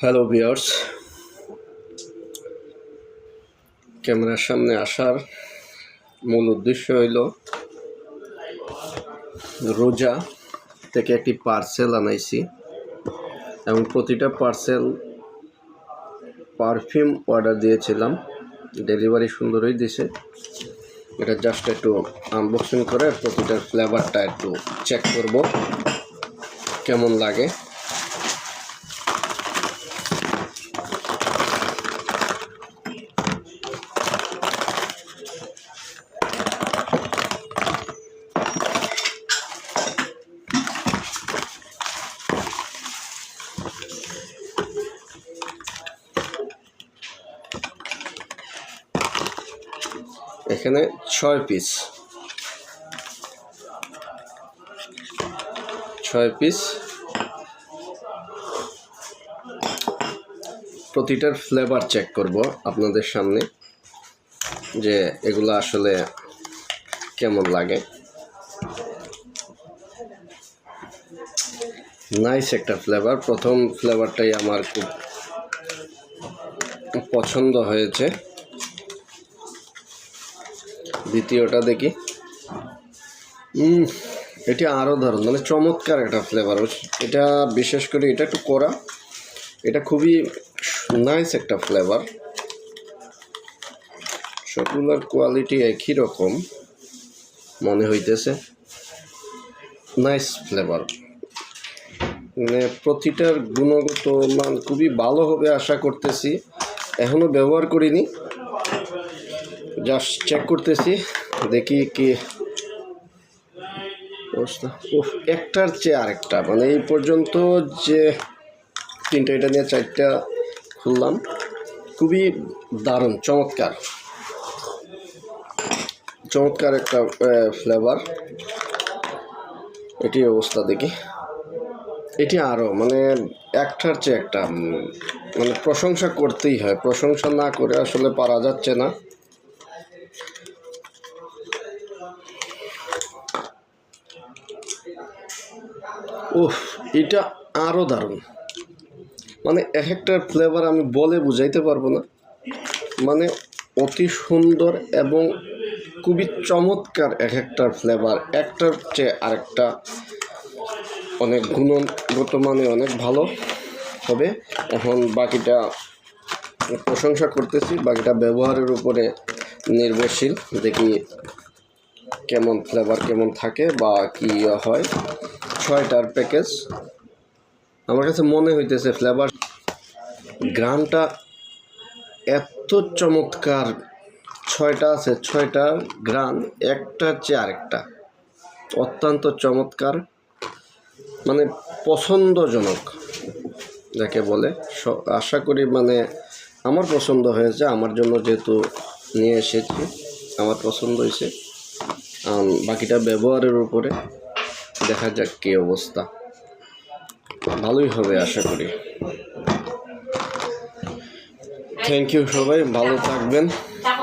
Hello বিয়ার্স ক্যামেরার সামনে আসার মূল উদ্দেশ্য হইল রোজা থেকে একটি পার্সেল আনাইছি এবং প্রতিটা পার্সেল পারফিউম অর্ডার দিয়েছিলাম। ডেলিভারি সুন্দরই দিছে এটা জাস্ট একটু আনবক্সিং করে প্রতিটার ফ্লেভারটা একটু চেক করব। কেমন লাগে? এখানে ছয় পিস ছয় পিস প্রতিটার ফ্লেভার চেক করব আপনাদের সামনে, যে এগুলো আসলে কেমন লাগে। নাইস একটা ফ্লেভার প্রথম ফ্লেভারটাই আমার খুব পছন্দ হয়েছে। দ্বিতীয়টা দেখি। এটা আরও ধরুন মানে চমৎকার একটা ফ্লেভার এটা বিশেষ করে এটা একটু কড়া, এটা খুবই নাইস একটা ফ্লেভার সবগুলোর কোয়ালিটি একই রকম, মনে হইতেছে। নাইস ফ্লেভার মানে প্রতিটার গুণগত মান খুবই ভালো হবে আশা করতেছি। এখনও ব্যবহার করিনি। জাস্ট চেক করতেছি, দেখি কি অবস্থা। ও একটার চেয়ে আরেকটা মানে এই পর্যন্ত যে তিনটা, এটা নিয়ে চারটা খুললাম, খুবই দারুণ, চমৎকার। চমৎকার একটা ফ্লেভার এটি অবস্থা দেখি। এটি আরও মানে একটার চেয়ে একটা মানে প্রশংসা করতেই হয়। প্রশংসা না করে আসলে পারা যাচ্ছে না। উফ, এটা আরও দারুণ। মানে এক একটার ফ্লেভার আমি বলে বুঝাইতে পারব না। মানে অতি সুন্দর এবং খুবই চমৎকার এক একটার ফ্লেভার একটার চেয়ে আরেকটা অনেক গুণগত মানে অনেক ভালো হবে। এখন বাকিটা প্রশংসা করতেছি, বাকিটা ব্যবহারের উপরে নির্ভরশীল, দেখি কেমন ফ্লেভার কেমন থাকে বা কী হয়। ছয়টার প্যাকেজ আমার কাছে মনে হইতেছে ফ্লেভার গ্রামটা এত চমৎকার। ছয়টা আছে, ছয়টা গ্রাম একটার চেয়ে আরেকটা। অত্যন্ত চমৎকার মানে পছন্দজনক, যাকে বলে। আশা করি মানে আমার পছন্দ হয়েছে, আমার জন্য যেহেতু নিয়ে এসেছি। আমার পছন্দ হয়েছে। বাকিটা ব্যবহারের উপরে দেখা যাক কী অবস্থা। ভালোই হবে আশা করি। থ্যাংক ইউ সবাই, ভালো থাকবেন।